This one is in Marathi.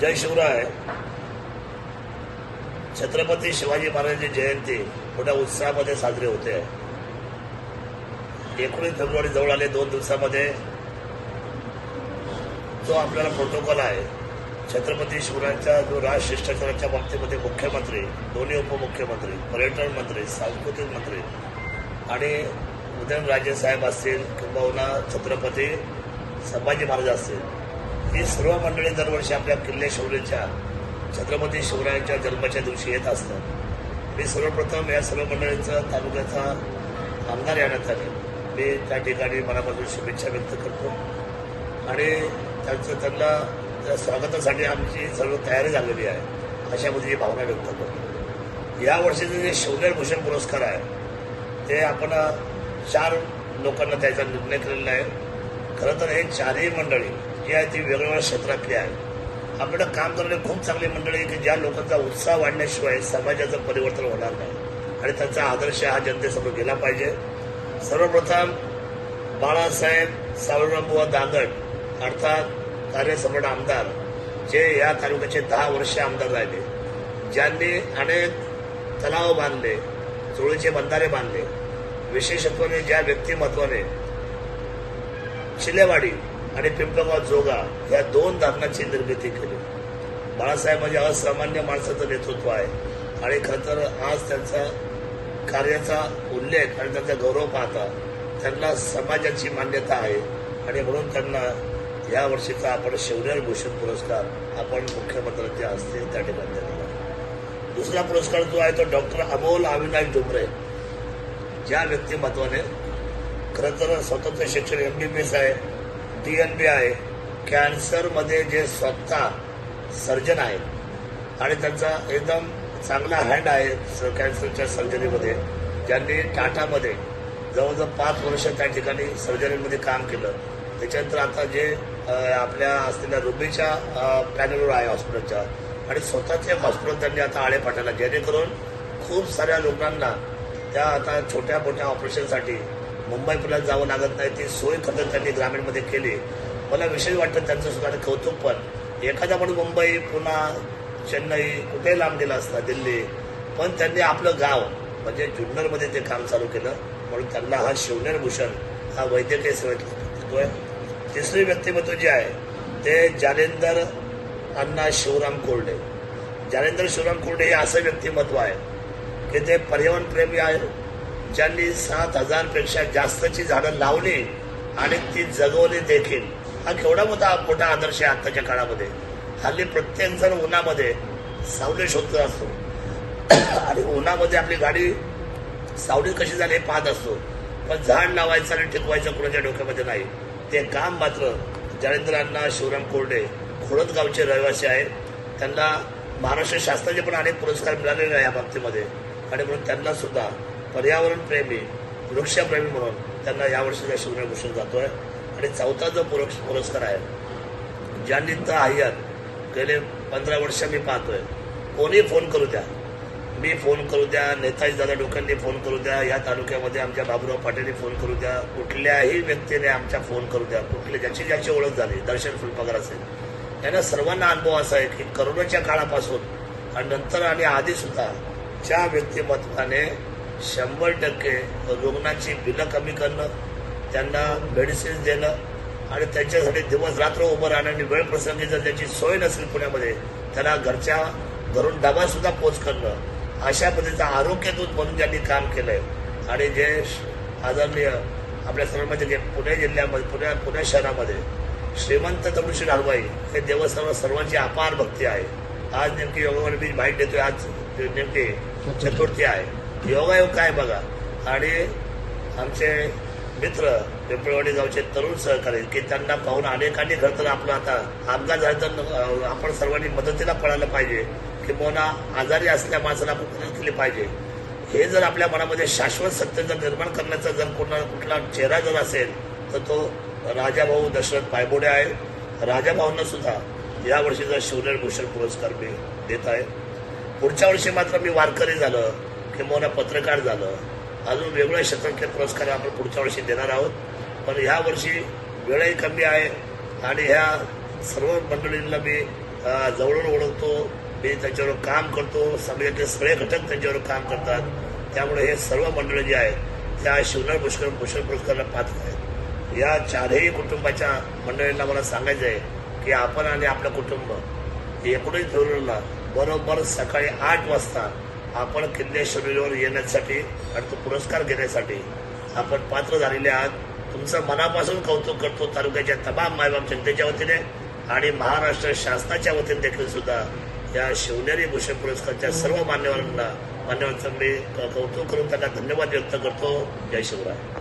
जय शिवराय. छत्रपती शिवाजी महाराजांची जयंती मोठ्या उत्साहामध्ये साजरी होते. एकोणीस फेब्रुवारी जवळ आले दोन दिवसामध्ये जो आपल्याला प्रोटोकॉल आहे छत्रपती शिवरायांच्या जो राज शिष्टाचाराच्या बाबतीमध्ये मुख्यमंत्री दोन्ही उपमुख्यमंत्री पर्यटन मंत्री सांस्कृतिक मंत्री आणि उदयनराजे साहेब असतील किंबहुना छत्रपती संभाजी महाराज असतील ही सर्व मंडळी दरवर्षी आपल्या किल्ले शौर्याच्या छत्रपती शिवरायांच्या जन्माच्या दिवशी येत असतात. मी सर्वप्रथम या सर्व मंडळींचा तालुक्याचा आमदार येण्यात आले मी त्या ठिकाणी मनापासून शुभेच्छा व्यक्त करतो. आणि त्यांचं त्यांना त्या स्वागतासाठी आमची सर्व तयारी झालेली आहे अशा पद्धतीची भावना व्यक्त करतो. या वर्षीचे जे शौर्य भूषण पुरस्कार आहे ते आपण चार लोकांना त्याचा निर्णय केलेला आहे. खरं तर हे चारही मंडळी जी आहे ती वेगवेगळ्या क्षेत्रातली आहे आपल्याकडं काम करणारे खूप चांगली मंडळी आहे की ज्या लोकांचा उत्साह वाढण्याशिवाय समाजाचं परिवर्तन होणार नाही. आणि त्यांचा आदर्श हा जनतेसमोर गेला पाहिजे. सर्वप्रथम बाळासाहेब सावररामबुवा दांगड अर्थात कार्यसम्राट आमदार जे या तालुक्याचे दहा वर्ष आमदार राहिले ज्यांनी अनेक तलाव बांधले चोळीचे बंधारे बांधले. विशेषत्वाने ज्या व्यक्तिमत्वाने शिलेवाडी आणि पिंपळगाव जोगा या दोन धरणाची निर्मिती केली. बाळासाहेब म्हणजे असामान्य माणसाचं नेतृत्व आहे. आणि खरं तर आज त्यांचा कार्याचा उल्लेख आणि त्यांचा गौरव पाहता त्यांना समाजाची मान्यता आहे. आणि म्हणून त्यांना या वर्षीचा आपण शिवनेर भूषण पुरस्कार आपण मुख्यमंत्र्यांच्या हस्ते त्या ठिकाणी दिलेला दुसरा पुरस्कार जो आहे तो डॉक्टर अमोल अविनाश डुमरे. ज्या व्यक्तिमत्वाने खरं तर स्वतंत्र शिक्षण एम बी बी एस आहे. डी एन बी आहे. कॅन्सरमध्ये जे स्वतः सर्जन आहेत आणि त्यांचा एकदम चांगला हँड आहे स- कॅन्सरच्या सर्जरीमध्ये ज्यांनी टाटामध्ये जवळजवळ पाच वर्ष त्या ठिकाणी सर्जरीमध्ये काम केलं. त्याच्यानंतर आता जे आपल्या असलेल्या रुबीच्या पॅनलवर आहे हॉस्पिटलच्या. आणि स्वतःचे हॉस्पिटल त्यांनी आता आळे पाठवला. जेणेकरून खूप साऱ्या लोकांना त्या आता छोट्या मोठ्या ऑपरेशनसाठी मुंबई पुण्यात जावं लागत नाही ती सोय खरं त्यांनी ग्रामीणमध्ये केली. मला विशेष वाटतं त्यांचं सुद्धा कौतुक पण एखादा पण मुंबई पुन्हा चेन्नई कुठेही लांब गेला असता दिल्ली पण त्यांनी आपलं गाव म्हणजे जुन्नरमध्ये ते काम चालू केलं म्हणून त्यांना हा शिवनेर भूषण हा वैद्यकीय सेवेत देतोय तिसरी व्यक्तिमत्व जे आहे ते जालेंदर अण्णा शिवराम कोरडे. जालेंदर शिवराम कोरडे हे असं व्यक्तिमत्व आहे की ते पर्यावरणप्रेमी आहे ज्यांनी सात हजारपेक्षा जास्तची झाडं लावली आणि ती जगवली देखील. हा केवढा मोठा मोठा आदर्श आहे आत्ताच्या काळामध्ये. हल्ली प्रत्येक जण उन्हामध्ये सावली शोधत असतो. आणि उन्हामध्ये आपली गाडी सावली कशी झाली हे पाहत असतो. पण झाड लावायचं आणि टिकवायचं कोणाच्या डोक्यामध्ये नाही. ते काम मात्र जालेंद्रांना शिवराम कोरडे खोडद गावचे रहिवासी आहेत. त्यांना महाराष्ट्र शासनाचे पण अनेक पुरस्कार मिळालेले आहे या बाबतीमध्ये. आणि म्हणून त्यांना पर्यावरणप्रेमी पर्यावरण प्रेमी वृक्षप्रेमी म्हणून त्यांना यावर्षीचा शिवराय भूषण आहे आणि चौथा जो पुरक्ष पुरस्कार आहे ज्यांनी तर अय्यर गेले पंधरा वर्ष मी पाहतोय. कोणी फोन करू द्या? मी फोन करू द्या नेताजी दादा डोक्यांनी फोन करू द्या या तालुक्यामध्ये आमच्या बाबुराव पाटीलनी फोन करू द्या. कुठल्याही व्यक्तीने आमच्या फोन करू द्या. कुठले ज्याची ज्याची ओळख झाली दर्शन फुलपगार असेल. यांना सर्वांना अनुभव असा आहे की करोनाच्या काळापासून आणि नंतर आणि आधीसुद्धा ज्या व्यक्तिमत्वाने शंभर टक्के रुग्णांची बिलं कमी करणं त्यांना मेडिसिन्स देणं आणि त्यांच्यासाठी दिवस रात्र उभं राहणं आणि वेळ प्रसंगी जर त्याची सोय नसेल पुण्यामध्ये त्यांना घरच्या घरून डबासुद्धा पोच करणं. अशा पद्धतीचं आरोग्यदूत म्हणून त्यांनी काम केलंय. आणि जे श- आदरणीय आपल्या सर्वांमध्ये जे पुणे जिल्ह्यामध्ये पुण्या पुणे शहरामध्ये श्रीमंत तरुषी हलवाई हे देवस्थानावर सर्वांची अपार भक्ती आहे. आज नेमकी योगावर मी माहीत देतोय आज नेमकी चतुर्थी आहे. योगायोग काय बघा? आणि आमचे मित्र पिंपळवाडी गावचे तरुण सहकारी की त्यांना पाहून अनेकांनी घर तर आपलं आता अपघात झाला तर आपण सर्वांनी मदतीला पळायला पाहिजे किंवा आजारी असल्या माणसाला आपण मदत केली पाहिजे. हे जर आपल्या मनामध्ये शाश्वत सत्य जर निर्माण करण्याचा जर कोणा कुठला चेहरा जर असेल तर तो राजाभाऊ दशरथ पायबोडे आहे. राजाभाऊंना सुद्धा यावर्षीचा शिवनेर भूषण पुरस्कार मी देत आहे. पुढच्या वर्षी मात्र मी वारकरी झालं. किंवा पत्रकार झालं. अजून वेगवेगळ्या क्षेत्रातले पुरस्कार आपण पुढच्या वर्षी देणार आहोत. पण ह्या वर्षी वेळही कमी आहे आणि ह्या सर्व मंडळींना मी जवळून ओळखतो. मी त्यांच्यावर काम करतो. समाजातले सगळे घटक त्यांच्यावर काम करतात. त्यामुळे हे सर्व मंडळी जी आहे त्या शिवनाथ पुष्कर भूषण पुरस्काराला पात्र आहेत. या चारही कुटुंबाच्या मंडळींना मला सांगायचं आहे की आपण आणि आपलं कुटुंब एकोणीस फेब्रुवारीला बरोबर सकाळी आठ वाजता आपण किल्लेश्वरीवर येण्यासाठी आणि तो पुरस्कार घेण्यासाठी आपण पात्र झालेले आहात. तुमचं मनापासून कौतुक करतो. तालुक्याच्या तमाम मायबाप जनतेच्या वतीने आणि महाराष्ट्र शासनाच्या वतीने देखील सुद्धा या शिवनेरी भूषण पुरस्कारच्या सर्व मान्यवरांना मान्यवरांचं मी क- कौतुक करून त्यांना धन्यवाद व्यक्त करतो. जय शिवराय.